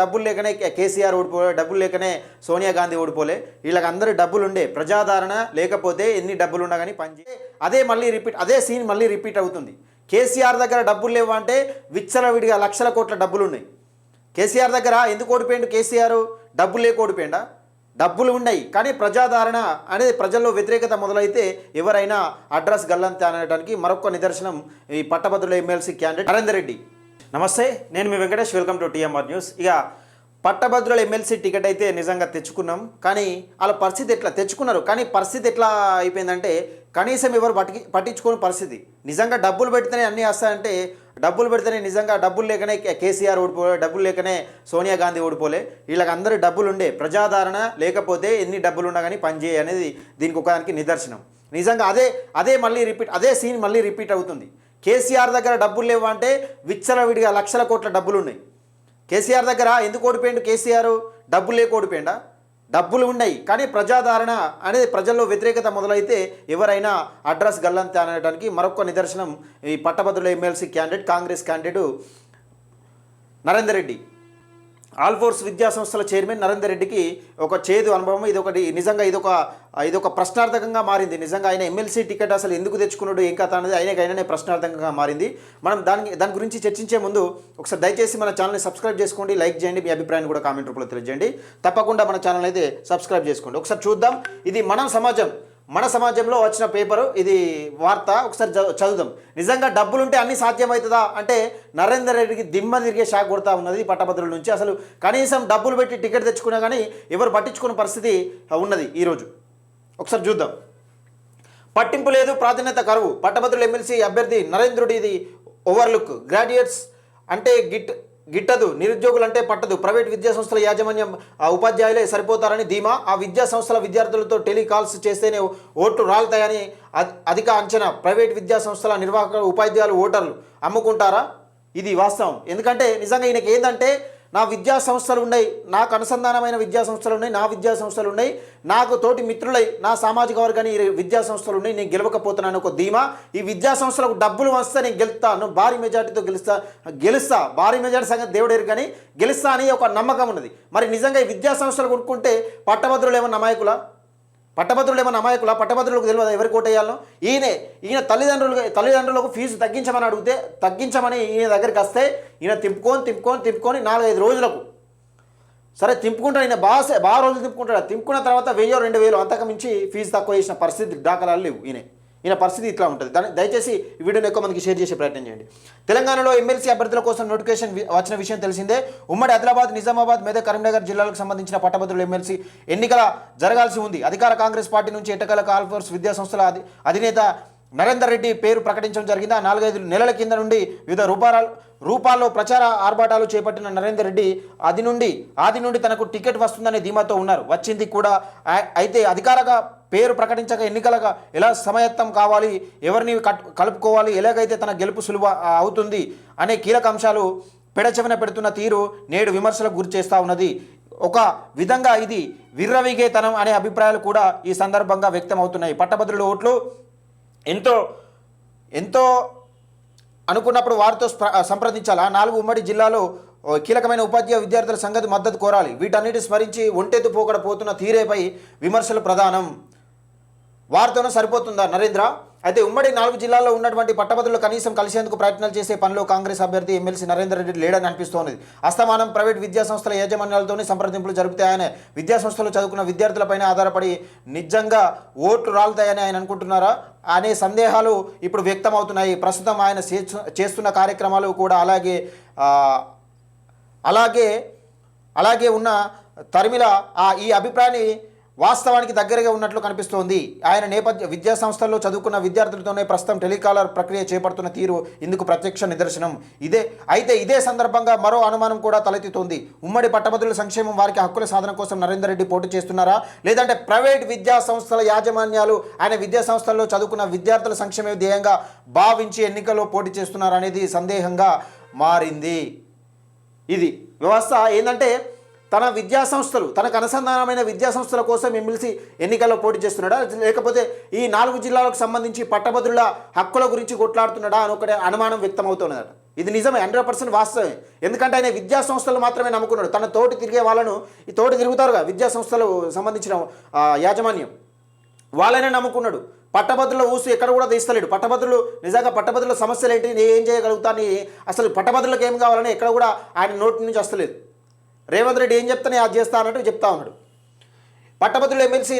డబ్బులు లేకనే కేసీఆర్ ఓడిపోలే డబ్బులు లేకనే సోనియా గాంధీ ఓడిపోలే. వీళ్ళకి అందరూ డబ్బులు ఉండే ప్రజాదరణ లేకపోతే ఎన్ని డబ్బులు ఉన్నా కానీ పనిచే అదే మళ్ళీ రిపీట్ అదే సీన్ మళ్ళీ రిపీట్ అవుతుంది. కేసీఆర్ దగ్గర డబ్బులు లేవు అంటే విచ్చలవిడిగా లక్షల కోట్ల డబ్బులు ఉన్నాయి కేసీఆర్ దగ్గర ఎందుకు ఓడిపోయిండు కేసీఆర్? డబ్బులు లేక ఓడిపోయిండా? డబ్బులు ఉన్నాయి కానీ ప్రజాదరణ అనేది ప్రజల్లో వ్యతిరేకత మొదలైతే ఎవరైనా అడ్రస్ గల్లంతే అనడానికి మరొక నిదర్శనం ఈ పట్టభద్రుల ఎమ్మెల్సీ క్యాండిడేట్ నరేందర్ రెడ్డి. నమస్తే నేను మీ Venkatesh welcome to TMR news. ఇక పట్టభద్రుల ఎమ్మెల్సీ టికెట్ అయితే నిజంగా తెచ్చుకున్నాం. కానీ వాళ్ళ పరిస్థితి ఎట్లా? తెచ్చుకున్నారు. కానీ పరిస్థితి ఎట్లా అయిపోయిందంటే కనీసం ఎవరు పట్టి పట్టించుకోని పరిస్థితి. నిజంగా డబ్బులు పెడితేనే అన్నీ వస్తాయంటే డబ్బులు పెడితేనే నిజంగా డబ్బులు లేకనే కేసీఆర్ ఓడిపోలే డబ్బులు లేకనే సోనియా గాంధీ ఓడిపోలే. వీళ్ళకి అందరూ డబ్బులు ఉండే. ప్రజాదరణ లేకపోతే ఎన్ని డబ్బులు ఉన్నా కానీ పనిచేయ అనేది దీనికి ఒకదానికి నిదర్శనం. నిజంగా అదే అదే మళ్ళీ రిపీట్ అదే సీన్ మళ్ళీ రిపీట్ అవుతుంది. కేసీఆర్ దగ్గర డబ్బులు లేవు అంటే విచ్చలవిడిగా లక్షల కోట్ల డబ్బులు ఉన్నాయి కేసీఆర్ దగ్గర ఎందుకు ఓడిపోయిండు కేసీఆర్? డబ్బులు లేక ఓడిపోయిండా? డబ్బులు ఉన్నాయి కానీ ప్రజాదరణ అనేది ప్రజల్లో వ్యతిరేకత మొదలైతే ఎవరైనా అడ్రస్ గల్లంతే అనడానికి మరొక నిదర్శనం ఈ పట్టభద్రుల MLC candidate Congress candidate Narender Reddy. Alphores విద్యా సంస్థల చైర్మన్ నరేందర్ రెడ్డికి ఒక చేదు అనుభవం ఇది ఒకటి నిజంగా ఇదొక ఇదొక ప్రశ్నార్థకంగా మారింది. నిజంగా ఆయన ఎమ్మెల్సీ టికెట్ అసలు ఎందుకు తెచ్చుకున్నాడు ఏం కథ అనేది ఆయనకి ప్రశ్నార్థకంగా మారింది. మనం దానికి దాని గురించి చర్చించే ముందు ఒకసారి దయచేసి మన ఛానల్ని సబ్స్క్రైబ్ చేసుకోండి లైక్ చేయండి మీ అభిప్రాయాన్ని కూడా కామెంట్ రూపంలో తెలియజేయండి. తప్పకుండా మన ఛానల్ అయితే సబ్స్క్రైబ్ చేసుకోండి. ఒకసారి చూద్దాం ఇది మనం సమాజం మన సమాజంలో వచ్చిన పేపరు ఇది వార్త ఒకసారి చ- చదువుదాం. నిజంగా డబ్బులుంటే అన్ని సాధ్యమవుతుందా? అంటే నరేందర్ రెడ్డికి దిమ్మ తిరిగే షాక్ కొడతా ఉన్నది పట్టభద్రుల నుంచి. అసలు కనీసం డబ్బులు పెట్టి టికెట్ తెచ్చుకున్నా కానీ ఎవరు పట్టించుకున్న పరిస్థితి ఉన్నది ఈరోజు. ఒకసారి చూద్దాం. పట్టింపు లేదు ప్రాధాన్యత కరువు. పట్టభద్రుల ఎమ్మెల్సీ అభ్యర్థి నరేంద్రుడి ఇది ఓవర్లుక్. గ్రాడ్యుయేట్స్ అంటే గిట్ గిట్టదు నిరుద్యోగులంటే పట్టదు. ప్రైవేట్ విద్యా సంస్థల యాజమాన్యం ఉపాధ్యాయులే సరిపోతారని ధీమా. ఆ విద్యా సంస్థల విద్యార్థులతో టెలికాల్స్ చేస్తేనే ఓట్లు రాలుతాయని అధిక అంచనా. ప్రైవేట్ విద్యా సంస్థల నిర్వాహకులు ఉపాధ్యాయులు ఓటర్లు అమ్ముకుంటారా? ఇది వాస్తవం. ఎందుకంటే నిజంగా ఈయనకి ఏంటంటే నా విద్యా సంస్థలు ఉన్నాయి నాకు అనుసంధానమైన విద్యా సంస్థలు ఉన్నాయి నా విద్యా సంస్థలు ఉన్నాయి నాకు తోటి మిత్రులై నా సామాజిక వర్గాన్ని విద్యా సంస్థలు ఉన్నాయి నేను గెలవకపోతున్నాను ఒక ధీమా. ఈ విద్యా సంస్థలకు డబ్బులు వస్తే నేను గెలుస్తాను భారీ మెజార్టీతో గెలుస్తా గెలుస్తా. భారీ మెజార్టీ సంగతి దేవుడేరు కానీ గెలుస్తా అని ఒక నమ్మకం ఉన్నది. మరి నిజంగా ఈ విద్యా సంస్థలు కొనుక్కుంటే పట్టభద్రులు ఏమన్నా నాయకులా పట్టభద్రులు ఏమన్నా అమాయకుల? పట్టభద్రులకు తెలియదు? ఎవరికి కోటేయాలో ఈయనే ఈయన తల్లిదండ్రులు తల్లిదండ్రులకు ఫీజు తగ్గించమని అడిగితే తగ్గించమని ఈయన దగ్గరికి వస్తే ఈయన తింపుకొని తింపుకొని తింపుకొని నాలుగైదు రోజులకు. సరే తింపుకుంటాడు ఈయన బాగా బాగా రోజులు తింపుకుంటాడు తింపుకున్న తర్వాత వెయ్యో రెండు వేలు అంతకు మించి ఫీజు తక్కువ చేసిన పరిస్థితి దాఖలాలు లేవు ఈయన. ఈయన పరిస్థితి ఇట్లా ఉంటుంది. దాని దయచేసి ఈ వీడియోని ఎక్కువ మందికి షేర్ చేసే ప్రయత్నం చేయండి. తెలంగాణలో ఎమ్మెల్సీ అభ్యర్థుల కోసం నోటిఫికేషన్ వచ్చిన విషయం తెలిసిందే. ఉమ్మడి ఆదిలాబాద్ నిజామాబాద్ మెదక్ కరీంనగర్ జిల్లాలకు సంబంధించిన పట్టభద్రుల ఎమ్మెల్సీ ఎన్నికల జరగాల్సి ఉంది. అధికార కాంగ్రెస్ పార్టీ నుంచి ఎట్టకల కాల్ఫోర్స్ విద్యాసంస్థల అధినేత నరేందర్ రెడ్డి పేరు ప్రకటించడం జరిగింది? ఆ నాలుగైదు నెలల కింద నుండి వివిధ రూపాల రూపాల్లో ప్రచార ఆర్భాటాలు చేపట్టిన నరేందర్ రెడ్డి అది నుండి ఆది నుండి తనకు టికెట్ వస్తుందనే ధీమాతో ఉన్నారు. వచ్చింది కూడా అయితే అధికారగా పేరు ప్రకటించక ఎన్నికలుగా ఎలా సమయత్తం కావాలి ఎవరిని కట్ కలుపుకోవాలి ఎలాగైతే తన గెలుపు సులువ అవుతుంది అనే కీలక అంశాలు పెడచెవిన పెడుతున్న తీరు నేడు విమర్శలకు గురిచేస్తూ ఉన్నది. ఒక విధంగా ఇది విర్రవిగేతనం అనే అభిప్రాయాలు కూడా ఈ సందర్భంగా వ్యక్తం అవుతున్నాయి పట్టభద్రుల ఓట్లు ఎంతో ఎంతో అనుకున్నప్పుడు వారితో సంప్రదించాలి ఆ నాలుగు ఉమ్మడి జిల్లాలో కీలకమైన ఉపాధ్యాయ విద్యార్థుల సంగతి మద్దతు కోరాలి. వీటన్నిటి స్మరించి ఒంటెత్తు పోకడ పోతున్న తీరేపై విమర్శలు ప్రధానం. వారితోనే సరిపోతుందా నరేంద్ర? అయితే ఉమ్మడి నాలుగు జిల్లాల్లో ఉన్నటువంటి పట్టభద్రులు కనీసం కలిసేందుకు ప్రయత్నాలు చేసే పనిలో కాంగ్రెస్ అభ్యర్థి ఎమ్మెల్సీ నరేందర్ రెడ్డి లేడని అనిపిస్తోంది. అస్తమానం ప్రైవేట్ విద్యా సంస్థల యాజమాన్యాలతోనే సంప్రదింపులు జరుపుతాయని విద్యా సంస్థలు చదువుకున్న విద్యార్థులపైన ఆధారపడి నిజంగా ఓట్లు రాలుతాయని ఆయన అనుకుంటున్నారా? అనే సందేహాలు ఇప్పుడు వ్యక్తమవుతున్నాయి. ప్రస్తుతం ఆయన చేస్తున్న కార్యక్రమాలు కూడా అలాగే అలాగే అలాగే ఉన్న తరిమిల ఆ ఈ అభిప్రాయాన్ని వాస్తవానికి దగ్గరగా ఉన్నట్లు కనిపిస్తోంది. ఆయన నేపథ్య విద్యా సంస్థల్లో చదువుకున్న విద్యార్థులతోనే ప్రస్తుతం టెలికాలర్ ప్రక్రియ చేపడుతున్న తీరు ఇందుకు ప్రత్యక్ష నిదర్శనం. ఇదే అయితే ఇదే సందర్భంగా మరో అనుమానం కూడా తలెత్తుతోంది. ఉమ్మడి పట్టభద్రుల సంక్షేమం వారికి హక్కుల సాధన కోసం నరేందర్ రెడ్డి పోటీ చేస్తున్నారా? లేదంటే ప్రైవేట్ విద్యా సంస్థల యాజమాన్యాలు ఆయన విద్యా సంస్థల్లో చదువుకున్న విద్యార్థుల సంక్షేమ ధ్యేయంగా భావించి ఎన్నికల్లో పోటీ చేస్తున్నారనేది సందేహంగా మారింది. ఇది వ్యవస్థ ఏంటంటే తన విద్యా సంస్థలు తనకు అనుసంధానమైన విద్యా సంస్థల కోసం ఎమ్మెల్సీ ఎన్నికల్లో పోటీ చేస్తున్నాడా? లేకపోతే ఈ నాలుగు జిల్లాలకు సంబంధించి పట్టభద్రుల హక్కుల గురించి కొట్లాడుతున్నాడా అని ఒకటి అనుమానం వ్యక్తమవుతున్నదట. ఇది నిజమే హండ్రెడ్ పర్సెంట్ వాస్తవమే. ఎందుకంటే ఆయన విద్యా సంస్థలు మాత్రమే నమ్ముకున్నాడు. తన తోటి తిరిగే వాళ్ళను ఈ తోటి తిరుగుతారుగా విద్యా సంస్థలు సంబంధించిన యాజమాన్యం. వాళ్ళనే నమ్ముకున్నాడు. పట్టభద్రుల ఊసు ఎక్కడ కూడా తీస్తలేడు. పట్టభద్రులు నిజంగా పట్టభద్రుల సమస్యలు ఏంటి? నేను ఏం చేయగలుగుతాను? అసలు పట్టభద్రులకు ఏం కావాలని ఎక్కడ కూడా ఆయన నోటి నుంచి వస్తలేదు. రేవంత్ రెడ్డి ఏం చెప్తానే అది చేస్తా అన్నట్టు చెప్తా ఉన్నాడు. పట్టభద్రుల ఎమ్మెల్సీ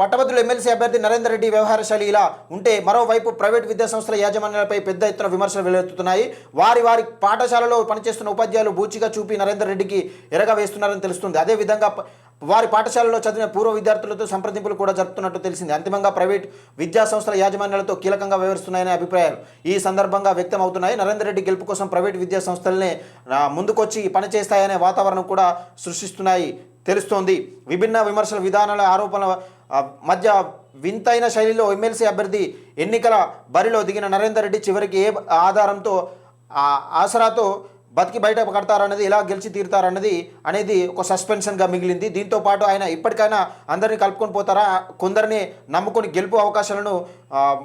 పట్టభద్రుల ఎమ్మెల్సీ అభ్యర్థి నరేందర్ రెడ్డి వ్యవహార శైలి ఇలా ఉంటే మరోవైపు ప్రైవేట్ విద్యాసంస్థల యాజమాన్యాలపై పెద్ద ఎత్తున విమర్శలు వెలువెత్తుతున్నాయి వారి వారి పాఠశాలలో పనిచేస్తున్న ఉపాధ్యాయులు బూచిగా చూపి నరేందర్ రెడ్డికి ఎరగ వేస్తున్నారని తెలుస్తుంది. అదేవిధంగా వారి పాఠశాలలో చదివిన పూర్వ విద్యార్థులతో సంప్రదింపులు కూడా జరుపుతున్నట్టు తెలిసింది. అంతిమంగా ప్రైవేట్ విద్యా సంస్థల యాజమాన్యాలతో కీలకంగా వ్యవహరిస్తున్నాయనే అభిప్రాయాలు ఈ సందర్భంగా వ్యక్తం అవుతున్నాయి నరేందర్ రెడ్డి గెలుపు కోసం ప్రైవేట్ విద్యా సంస్థలనే ముందుకొచ్చి పనిచేస్తాయనే వాతావరణం కూడా సృష్టిస్తున్నాయి తెలుస్తోంది. విభిన్న విమర్శల విధానాల ఆరోపణల మధ్య వింతైన శైలిలో ఎమ్మెల్సీ అభ్యర్థి ఎన్నికల బరిలో దిగిన నరేందర్ రెడ్డి చివరికి ఏ ఆధారంతో ఆసరాతో బతికి బయట కడతారన్నది ఎలా గెలిచి తీరుతారన్నది అనేది ఒక సస్పెన్షన్గా మిగిలింది. దీంతో పాటు ఆయన ఇప్పటికైనా అందరినీ కలుపుకొని పోతారా? కొందరిని నమ్ముకొని గెలుపు అవకాశాలను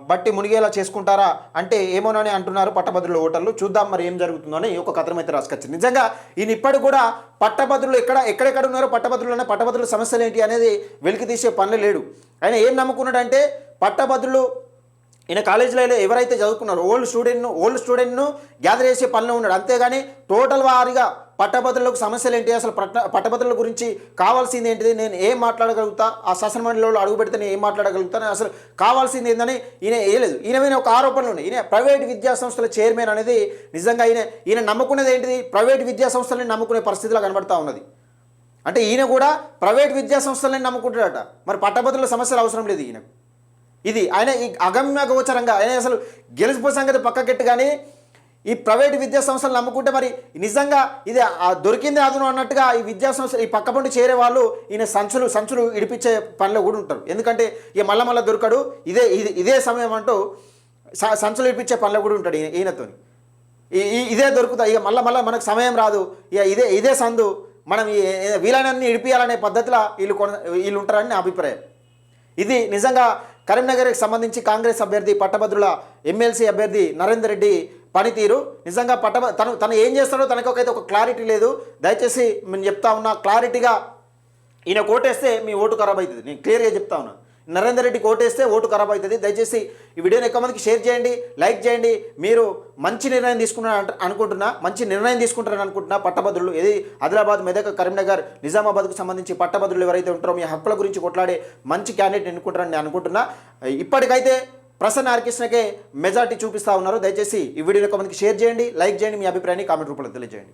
బట్టి మునిగేలా చేసుకుంటారా? అంటే ఏమోనని అంటున్నారు పట్టభద్రుల ఓటర్లు. చూద్దాం మరి ఏం జరుగుతుందని ఒక కథనం అయితే రాసుకొచ్చింది. నిజంగా ఈయన ఇప్పటికి కూడా పట్టభద్రులు ఎక్కడ ఎక్కడెక్కడ ఉన్నారో పట్టభద్రులు అనే పట్టభద్రుల సమస్యలు ఏంటి అనేది వెలికి తీసే పనులు లేడు. ఆయన ఏం నమ్ముకున్నాడంటే పట్టభద్రులు ఈయన కాలేజీలో ఎవరైతే చదువుకున్నారో ఓల్డ్ స్టూడెంట్ను ఓల్డ్ స్టూడెంట్ను గ్యాదర్ చేసే పనిలో ఉన్నాడు. అంతేగాని టోటల్ వారిగా పట్టభద్రులకు సమస్యలు ఏంటి? అసలు పట్ట పట్టభద్రుల గురించి కావాల్సింది ఏంటిది? నేను ఏం మాట్లాడగలుగుతా? ఆ శాసనమండలిలో అడుగు పెడితే నేను ఏం మాట్లాడగలుగుతాను? అసలు కావాల్సింది ఏందని ఈయన వేయలేదు ఈయన మీద ఒక ఆరోపణలు ఉన్నాయి. ఈయన ప్రైవేట్ విద్యా సంస్థల చైర్మన్ అనేది నిజంగా ఈయన ఈయన నమ్ముకునేది ఏంటిది? ప్రైవేట్ విద్యా సంస్థలని నమ్ముకునే పరిస్థితిలో కనబడతా ఉన్నది. అంటే ఈయన కూడా ప్రైవేట్ విద్యా సంస్థలని నమ్ముకుంటాడట. మరి పట్టభద్రుల సమస్యలు అవసరం లేదు ఈయనకు. ఇది ఆయన ఈ అగమ్య గోచరంగా ఆయన అసలు గెలిచిపో సంగతి పక్కకెట్టు కానీ ఈ ప్రైవేట్ విద్యా సంస్థలు నమ్ముకుంటే మరి నిజంగా ఇది ఆ దొరికింది అదును అన్నట్టుగా ఈ విద్యా సంస్థలు ఈ పక్క పండు చేరే వాళ్ళు ఈయన సంచులు సంచులు ఇడిపించే పనిలో కూడా ఉంటారు. ఎందుకంటే ఇక మళ్ళా మళ్ళీ దొరకడు. ఇదే ఇది ఇదే సమయం అంటూ స- సంచులు ఇడిపించే పనిలో కూడా ఉంటాడు ఈయన ఈయనతోని. ఈ- ఈ- ఇదే దొరుకుతాయి ఇక మళ్ళీ మళ్ళీ మనకు సమయం రాదు. ఇక ఇదే ఇదే సందు మనం వీలైనన్ని ఇడిపియాలనే పద్ధతిలో వీళ్ళు కొన వీళ్ళు ఉంటారని నా అభిప్రాయం. ఇది నిజంగా కరీంనగర్కి సంబంధించి కాంగ్రెస్ అభ్యర్థి పట్టభద్రుల ఎమ్మెల్సీ అభ్యర్థి నరేందర్ రెడ్డి పనితీరు. నిజంగా పట్టభ తను తను ఏం చేస్తాడో తనకొకైతే ఒక క్లారిటీ లేదు. దయచేసి నేను చెప్తా ఉన్నా క్లారిటీగా ఈయన కోటేస్తే మీ ఓటు ఖరాబ్ అవుతుంది. నేను క్లియర్గా చెప్తా ఉన్నా. నరేందర్ రెడ్డి కోటేస్తే ఓటు ఖరాబ్ అవుతుంది. దయచేసి ఈ వీడియోని ఎక్కువ మందికి షేర్ చేయండి లైక్ చేయండి. మీరు మంచి నిర్ణయం తీసుకున్నారు అనుకుంటున్నా మంచి నిర్ణయం తీసుకుంటారని అనుకుంటున్నా పట్టభద్రులు ఏది ఆదిలాబాద్ మెదక్ కరీంనగర్ నిజామాబాద్కు సంబంధించి పట్టభద్రులు ఎవరైతే ఉంటారో మీ హక్కుల గురించి కొట్లాడే మంచి క్యాండిడేట్ ఎన్నుకుంటారని నేను అనుకుంటున్నా. ఇప్పటికైతే ప్రసన్న హరికృష్ణకే మెజార్టీ చూపిస్తా ఉన్నారు. దయచేసి ఈ వీడియోని ఎక్కువ మందికి షేర్ చేయండి లైక్ చేయండి మీ అభిప్రాయాన్ని కామెంట్ రూపంలో తెలియజేయండి.